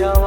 ယောက်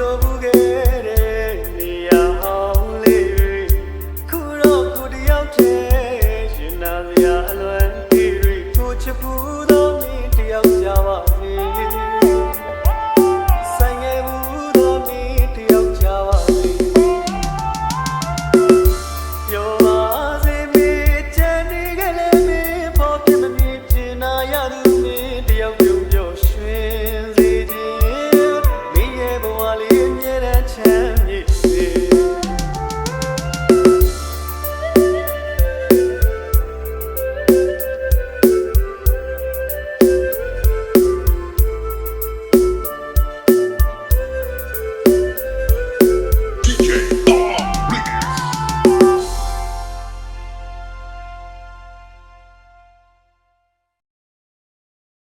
ပြောဘူးခဲ့တဲ့နေရာဟောင်းလေးခုတော့ကိုတယောက်တည်းရှင်နာစရာအလွန်ကြီးရီကိုချစ်ဘူးသောမင်းတယောက်ရှာပါစေဆိုင်ငယ်ဘူးသောမင်းတယောက်ရှာပါစေပြောပါစေမေချန်နေကလေးမေဖို့ပြမမြင်ချင်နာရသူမင်းတယောက်